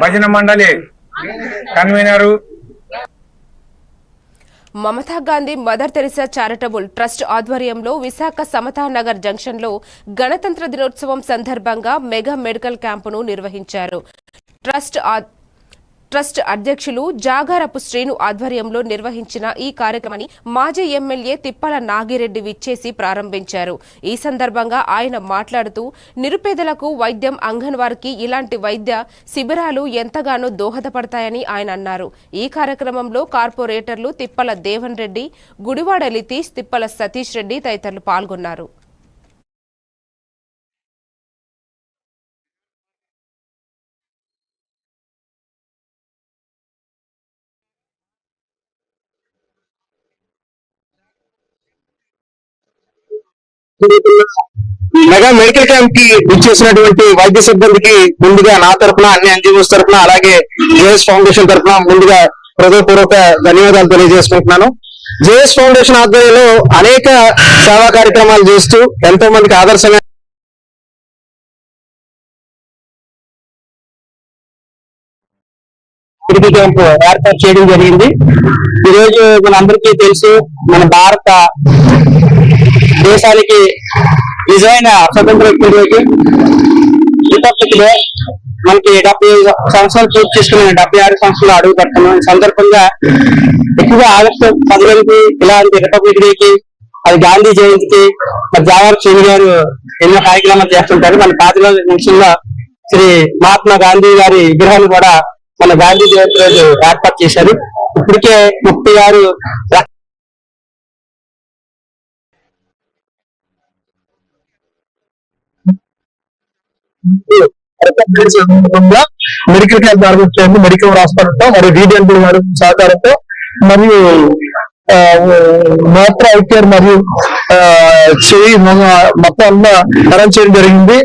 భజన మండలి convener. Mamata Gandhi mother Teresa charitable trust ఆధ్వర్యంలో విశాఖ సమతా నగర్ జంక్షన్లో గణతంత్ర దినోత్సవం సందర్భంగా మెగా మెడికల్ క్యాంపును నిర్వహించారు. ట్రస్ట్ ట్రస్ట్ అధ్యక్షులు జాగారపు శ్రీను ఆధ్వర్యంలో నిర్వహించిన ఈ కార్యక్రమాన్ని మాజీ ఎమ్మెల్యే తిప్పల నాగిరెడ్డి విచ్చేసి ప్రారంభించారు. ఈ సందర్భంగా ఆయన మాట్లాడుతూ నిరుపేదలకు వైద్యం అంగన్వారికి ఇలాంటి వైద్య శిబిరాలు ఎంతగానో దోహదపడతాయని ఆయన అన్నారు. ఈ కార్యక్రమంలో కార్పొరేటర్లు తిప్పల దేవన్ రెడ్డి గుడివాడ లితీష్ తిప్పల సతీష్ రెడ్డి తదితరులు పాల్గొన్నారు. మెగా మెడికల్ క్యాంప్కి ఇచ్చేసినటువంటి వైద్య సిబ్బందికి ముందుగా నా తరపున అన్ని ఎన్జిఓస్ తరఫున అలాగే జేఎస్ ఫౌండేషన్ తరపున ముందుగా హృదయపూర్వక ధన్యవాదాలు తెలియజేసుకుంటున్నాను. జేఎస్ ఫౌండేషన్ ఆధ్వర్యంలో అనేక సేవా కార్యక్రమాలు చేస్తూ ఎంతో మందికి ఆదర్శంగా మెడికల్ క్యాంప్ ఏర్పాటు చేయడం జరిగింది. ఈ రోజు మనందరికీ తెలుసు మన భారత దేశానికి నిజమైన స్వతంత్ర వచ్చిన రిపబ్లిక్ డే మనకి డెబ్బై సంవత్సరాలు పూర్తి చేసుకున్న డెబ్బై ఆరు సంవత్సరాలు అడుగు పెడుతున్నాం. ఈ సందర్భంగా ఎక్కువగా ఆగస్టు పదిహేనుకి ఇలాంటి రిపబ్లిక్ డేకి అది గాంధీ జయంతికి మరి జావర్ సింగ్ గారు ఎన్నో కార్యక్రమాలు చేస్తుంటారు. మన పాతిలో నిమిషంలో శ్రీ మహాత్మా గాంధీ గారి విగ్రహాన్ని కూడా మన గాంధీ జయంతి రోజు ఏర్పాటు చేశారు. ఇప్పటికే ముప్పై ఆరు మెడికల్ క్యాంప్ నిర్వహించండి మెడికల్ హాస్పిటల్తో మరియు రీడియల్ గారు సహకారంతో మరియు ఆ, నేత్ర ఐకేర్ మరియు ఆ, చెయ్యి మొత్తం అంతా అరేంజ్ చేయడం జరిగింది.